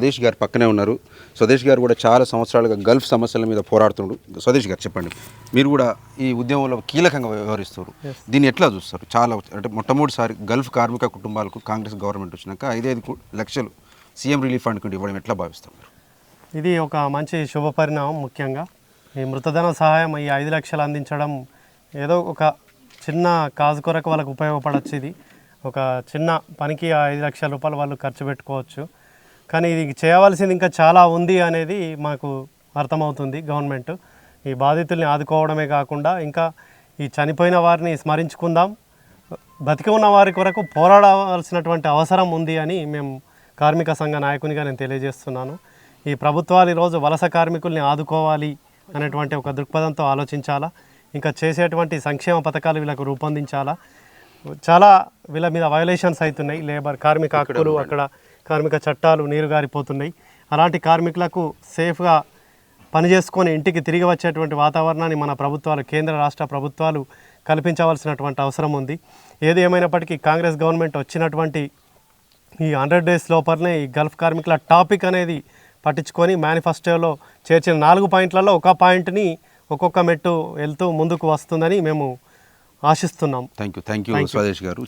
స్వదేశ్ గారు పక్కనే ఉన్నారు. స్వదేశ్ గారు కూడా చాలా సంవత్సరాలుగా గల్ఫ్ సమస్యల మీద పోరాడుతున్నాడు స్వదేశ్ గారు చెప్పండి. మీరు కూడా ఈ ఉద్యమంలో కీలకంగా వ్యవహరిస్తారు దీన్ని ఎట్లా చూస్తారు? చాలా అంటే మొట్టమొదటిసారి గల్ఫ్ కార్మిక కుటుంబాలకు కాంగ్రెస్ గవర్నమెంట్ వచ్చినాక ఐదైదు లక్షలు సీఎం రిలీఫ్ ఫండ్ కింద ఇవ్వడం ఎట్లా భావిస్తారు మీరు? ఇది ఒక మంచి శుభ పరిణామం ముఖ్యంగా. ఈ మృతధన సహాయం ఈ ఐదు లక్షలు అందించడం ఏదో ఒక చిన్న కాజు కొరకు వాళ్ళకు ఉపయోగపడవచ్చు ఇది. ఒక చిన్న పనికి ఆ ఐదు లక్షల రూపాయలు వాళ్ళు ఖర్చు పెట్టుకోవచ్చు. కానీ ఇది చేయవలసింది ఇంకా చాలా ఉంది అనేది మాకు అర్థమవుతుంది గవర్నమెంట్. ఈ బాధితుల్ని ఆదుకోవడమే కాకుండా ఇంకా ఈ చనిపోయిన వారిని స్మరించుకుందాం. బతికి ఉన్న వారి కొరకు పోరాడవలసినటువంటి అవసరం ఉంది అని మేము కార్మిక సంఘ నాయకునిగా నేను తెలియజేస్తున్నాను. ఈ ప్రభుత్వాలు ఈరోజు వలస కార్మికుల్ని ఆదుకోవాలి అనేటువంటి ఒక దృక్పథంతో ఆలోచించాలా? ఇంకా చేసేటువంటి సంక్షేమ పథకాలు వీళ్ళకు రూపొందించాలా? చాలా వీళ్ళ మీద వైలేషన్స్ అవుతున్నాయి. లేబర్ కార్మిక హక్కులు అక్కడ కార్మిక చట్టాలు నీరు గారిపోతున్నాయి అలాంటి కార్మికులకు సేఫ్గా పని చేసుకొని ఇంటికి తిరిగి వచ్చేటువంటి వాతావరణాన్ని మన ప్రభుత్వాలు కేంద్ర రాష్ట్ర ప్రభుత్వాలు కల్పించవలసినటువంటి అవసరం ఉంది. ఏది ఏమైనప్పటికీ కాంగ్రెస్ గవర్నమెంట్ వచ్చినటువంటి ఈ హండ్రెడ్ డేస్ లోపలనే ఈ గల్ఫ్ కార్మికుల టాపిక్ అనేది పట్టించుకొని మేనిఫెస్టోలో చేర్చిన నాలుగు పాయింట్లలో ఒక పాయింట్ని ఒక్కొక్క మెట్టు వెళ్తూ ముందుకు వస్తుందని మేము ఆశిస్తున్నాం. Thank you thank you Swadesh గారు.